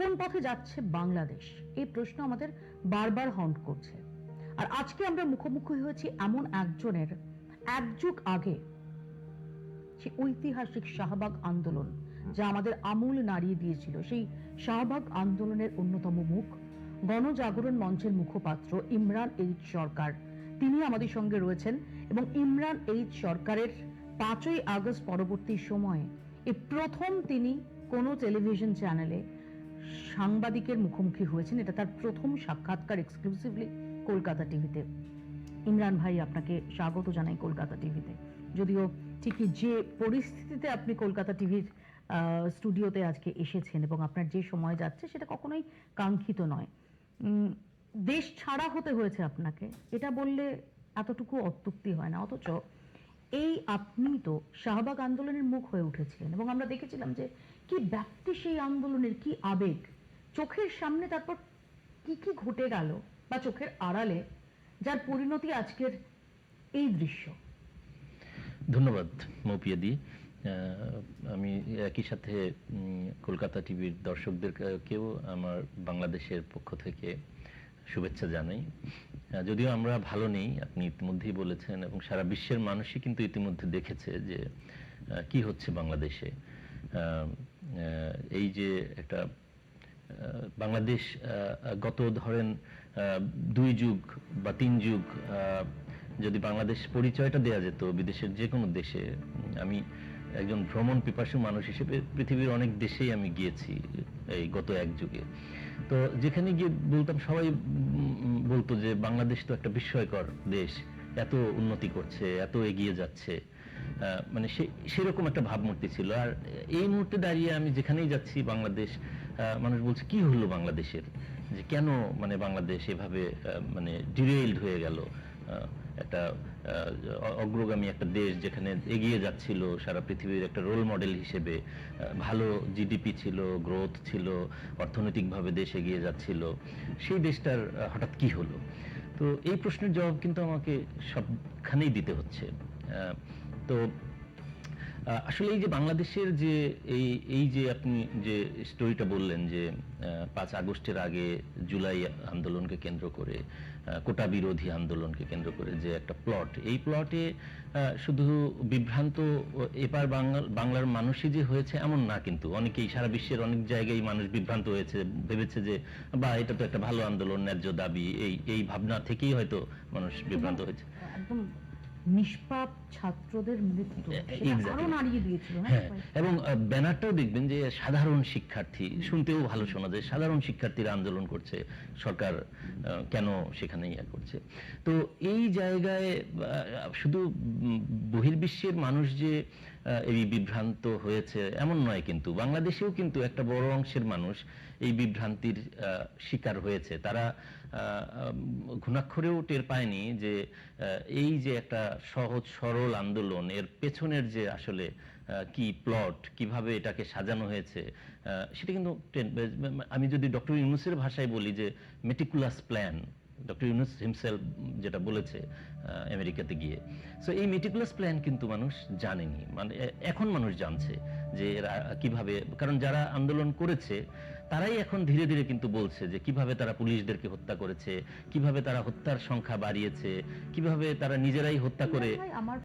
কোন পথে যাচ্ছে বাংলাদেশ? এই প্রশ্ন আমাদের বারবার হন্ট করছে। আর আজকে আমরা মুখোমুখি হয়েছি এমন একজনের, এক যুগ আগে, সে ঐতিহাসিক শাহবাগ আন্দোলন, যা আমাদের আমূল নাড়িয়ে দিয়েছিল। সেই শাহবাগ আন্দোলনের অন্যতম মুখ, গণজাগরণ মঞ্চের মুখপাত্র ইমরান এইচ সরকার। তিনি আমাদের সঙ্গে রয়েছেন এবং ইমরান এইচ সরকারের পাঁচই আগস্ট পরবর্তী সময়ে এই প্রথম তিনি কোনো টেলিভিশন চ্যানেলে সাংবাদিকের মুখোমুখি হয়েছেন। এটা তার প্রথম সাক্ষাৎকার এক্সক্লুসিভলি কলকাতা টিভিতে। ইমরান ভাই, আপনাকে স্বাগত জানাই কলকাতা টিভিতে। যদিও ঠিকই যে পরিস্থিতিতে আপনি কলকাতা টিভির স্টুডিওতে আজকে এসেছেন এবং আপনার যে সময় যাচ্ছে সেটা কখনোই কাঙ্ক্ষিত নয়। দেশ ছাড়া হতে হয়েছে আপনাকে। এটা বললে এতটুকু অত্যুক্তি হয় না। অথচ এই আপনি তো শাহবাগ আন্দোলনের মুখ হয়ে উঠেছিলেন এবং আমরা দেখেছিলাম যে কি ব্যক্তি সেই আন্দোলনের কি আবেগ? চোখের সামনে তারপর কি কি ঘটে গেল বা চোখের আড়ালে যার পরিণতি আজকের এই দৃশ্য? ধন্যবাদ মৌপিয়াদি আমি একই সাথে কলকাতা টিভির দর্শকদেরকেও আমার বাংলাদেশের পক্ষ থেকে শুভেচ্ছা জানাই। যদিও আমরা ভালো নেই, আপনি ইতিমধ্যেই বলেছেন এবং সারা বিশ্বের মানুষই কিন্তু ইতিমধ্যে দেখেছে যে কি হচ্ছে বাংলাদেশে। এই যে একটা বাংলাদেশ গত ধরেন দুই যুগ বা তিন যুগ যদি বাংলাদেশ পরিচয়টা দেয়া যেত বিদেশের যে কোনো দেশে, আমি একজন ভ্রমণ পিপাসু মানুষ হিসেবে পৃথিবীর অনেক দেশেই আমি গিয়েছি এই গত এক যুগে। তো যেখানে গিয়ে বলতাম, সবাই বলতো যে বাংলাদেশ তো একটা বিস্ময়কর দেশ, এত উন্নতি করছে, এত এগিয়ে যাচ্ছে। মানে সে, সেরকম একটা ভাবমূর্তি ছিল। আর এই মুহূর্তে দাঁড়িয়ে আমি যেখানেই যাচ্ছি বাংলাদেশ মানুষ বলছে, কি হলো বাংলাদেশের? যে কেন মানে বাংলাদেশ এভাবে মানে ডিরেইলড হয়ে গেল? একটা অগ্রগামী একটা দেশ যেখানে এগিয়ে যাচ্ছিল, সারা পৃথিবীর একটা রোল মডেল হিসেবে। ভালো জিডিপি ছিল গ্রোথ ছিল, অর্থনৈতিকভাবে দেশ এগিয়ে যাচ্ছিল। সেই দেশটার হঠাৎ কি হলো? তো এই প্রশ্নের জবাব কিন্তু আমাকে সবখানেই দিতে হচ্ছে। তো আসলে এই যে বাংলাদেশের যে এই এই যে আপনি যে স্টোরিটা বললেন যে পাঁচ আগস্টের আগে জুলাই আন্দোলনকে কেন্দ্র করে কোটা বিরোধী আন্দোলনকে কেন্দ্র করে যে একটা প্লট এই প্লটে শুধু বিভ্রান্ত এপার বাংলা বাংলার মানুষই যে হয়েছে এমন না কিন্তু। অনেকেই সারা বিশ্বের অনেক জায়গায় মানুষ বিভ্রান্ত হয়েছে, ভেবেছে যে, বা, এটা তো একটা ভালো আন্দোলন, ন্যায্য দাবি। এই এই ভাবনা থেকেই হয়তো মানুষ বিভ্রান্ত হয়েছে। নিষ্পাপ ছাত্রদের মৃত্যু. আরও নাড়িয়ে দিয়েছিল হ্যাঁ? হ্যাঁ এবং ব্যানারটাও দেখবেন যে সাধারণ শিক্ষার্থী শুনতেও ভালো শোনা যায় সাধারণ শিক্ষার্থীরা আন্দোলন করছে সরকার কেন সেখানে ইয়ে করছে? তো এই জায়গায় শুধু বহির্বিশ্বের মানুষ যে এই বিভ্রান্ত হয়েছে এমন নয় কিন্তু বাংলাদেশেও কিন্তু একটা বড় অংশের মানুষ এই বিভ্রান্তির শিকার হয়েছে। তারা ঘুণাক্ষরেও টের পায়নি যে এই যে একটা সহজ, সরল আন্দোলন, এর পেছনের যে আসলে কি প্লট কীভাবে এটাকে সাজানো হয়েছে সেটা কিন্তু আমি যদি ডক্টর ইউনুসের ভাষায় বলি যে meticulous plan doctor Yunus himself যেটা বলেছে আমেরিকাতে গিয়ে। সো এই মেটিকুলাস প্ল্যান কিন্তু মানুষ জানেনি মানে এখন মানুষ জানছে। যে এরা কীভাবে, কারণ যারা আন্দোলন করেছে, তারাই এখন ধীরে ধীরে কিন্তু বলছে যে কীভাবে তারা পুলিশদেরকে হত্যা করেছে, কীভাবে তারা হত্যার সংখ্যা বাড়িয়েছে, কীভাবে তারা নিজেরাই হত্যা করে আমার